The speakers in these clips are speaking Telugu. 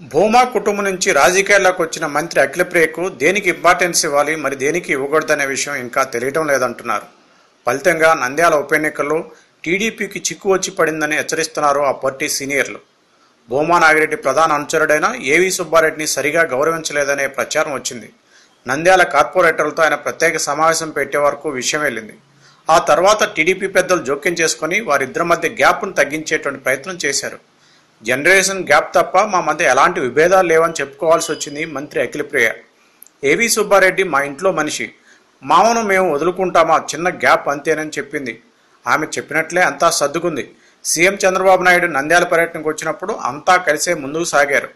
భూమా కుటుంబం నుంచి రాజకీయాల్లోకి వచ్చిన మంత్రి అఖిలప్రియకు దేనికి ఇంపార్టెన్స్ ఇవ్వాలి? మరి దేనికి ఇవ్వకూడదనే విషయం ఇంకా తెలియటం లేదంటున్నారు. ఫలితంగా నంద్యాల ఉప ఎన్నికల్లో టీడీపీకి చిక్కు వచ్చి పడిందని హెచ్చరిస్తున్నారు ఆ పార్టీ సీనియర్లు. భూమా నాగిరెడ్డి ప్రధాన అనుచరుడైన ఏవి సుబ్బారెడ్డిని సరిగా గౌరవించలేదనే ప్రచారం వచ్చింది. నంద్యాల కార్పొరేటర్లతో ఆయన ప్రత్యేక సమావేశం పెట్టే వరకు విషయం వెళ్ళింది. ఆ తర్వాత టీడీపీ పెద్దలు జోక్యం చేసుకుని వారిద్దరి మధ్య గ్యాప్ను తగ్గించేటువంటి ప్రయత్నం చేశారు. జనరేషన్ గ్యాప్ తప్ప మా మధ్య ఎలాంటి విభేదాలు లేవని చెప్పుకోవాల్సి వచ్చింది మంత్రి అఖిలప్రియ ఏవి సుబ్బారెడ్డి మా ఇంట్లో మనిషి. మామను మేము వదులుకుంటామా? చిన్న గ్యాప్ అంతేనని చెప్పింది. ఆమె చెప్పినట్లే అంతా సర్దుకుంది. సీఎం చంద్రబాబు నాయుడు నంద్యాల పర్యటనకు వచ్చినప్పుడు అంతా కలిసే ముందుకు సాగారు.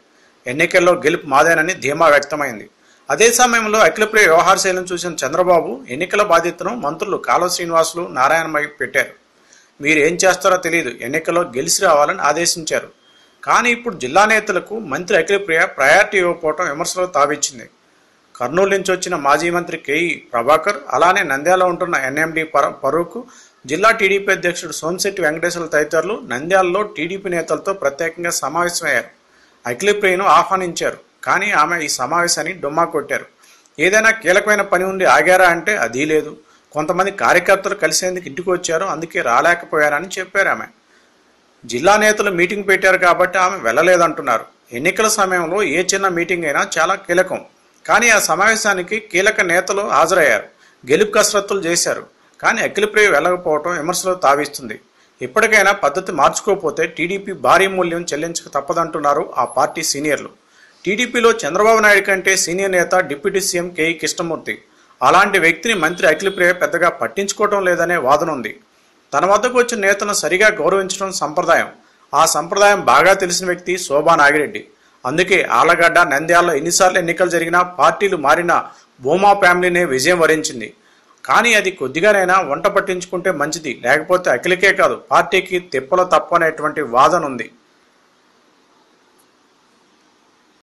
ఎన్నికల్లో గెలుపు మాదేనని ధీమా వ్యక్తమైంది. అదే సమయంలో అఖిలప్రియ వ్యవహార శైలిని చూసిన చంద్రబాబు ఎన్నికల బాధ్యతను మంత్రులు కాలువ శ్రీనివాసులు నారాయణమై పెట్టారు. మీరు ఏం చేస్తారో తెలియదు. ఎన్నికల్లో గెలిచి రావాలని ఆదేశించారు. కానీ ఇప్పుడు జిల్లా నేతలకు మంత్రి అఖిలప్రియ ప్రయారిటీ ఇవ్వకపోవడం విమర్శలకు తావిచ్చింది. కర్నూలు నుంచి వచ్చిన మాజీ మంత్రి కేఈ ప్రభాకర్ అలానే నంద్యాల ఉంటున్న ఎన్ఎండి పర పరూకు జిల్లా టీడీపీ అధ్యక్షుడు సోమిశెట్టి వెంకటేశ్వర తదితరులు నంద్యాలలో టీడీపీ నేతలతో ప్రత్యేకంగా సమావేశమయ్యారు. అఖిలప్రియను ఆహ్వానించారు. కానీ ఆమె ఈ సమావేశాన్ని డుమ్మా కొట్టారు. ఏదైనా కీలకమైన పని ఉండి ఆగారా అంటే అదీ లేదు. కొంతమంది కార్యకర్తలు కలిసేందుకు ఇంటికి వచ్చారు. అందుకే రాలేకపోయారని చెప్పారు ఆమె. జిల్లా నేతలు మీటింగ్ పెట్టారు కాబట్టి ఆమె వెళ్ళలేదంటున్నారు. ఎన్నికల సమయంలో ఏ చిన్న మీటింగ్ అయినా చాలా కీలకం. కానీ ఆ సమావేశానికి కీలక నేతలు హాజరయ్యారు. గెలుపు కసరత్తులు చేశారు. కానీ అఖిలప్రియ వెళ్ళకపోవడం విమర్శలు తావిస్తుంది. ఇప్పటికైనా పద్ధతి మార్చుకోకపోతే టీడీపీ భారీ మూల్యం చెల్లించక తప్పదంటున్నారు ఆ పార్టీ సీనియర్లు. టీడీపీలో చంద్రబాబు నాయుడు కంటే సీనియర్ నేత డిప్యూటీ సీఎం కేఈ కృష్ణమూర్తి. అలాంటి వ్యక్తిని మంత్రి అఖిలప్రియ పెద్దగా పట్టించుకోవటం లేదనే వాదన ఉంది. తన వద్దకు వచ్చిన నేతను సరిగా గౌరవించడం సంప్రదాయం. ఆ సంప్రదాయం బాగా తెలిసిన వ్యక్తి శోభా నాగిరెడ్డి. అందుకే ఆలగడ్డ నంద్యాలలో ఎన్నిసార్లు ఎన్నికలు జరిగినా పార్టీలు మారినా భూమా ఫ్యామిలీనే విజయం వరించింది. కానీ అది కొద్దిగానైనా వంట పట్టించుకుంటే మంచిది లేకపోతే అఖిలకే కాదు పార్టీకి తిప్పలు తప్పనేటువంటి వాదన ఉంది.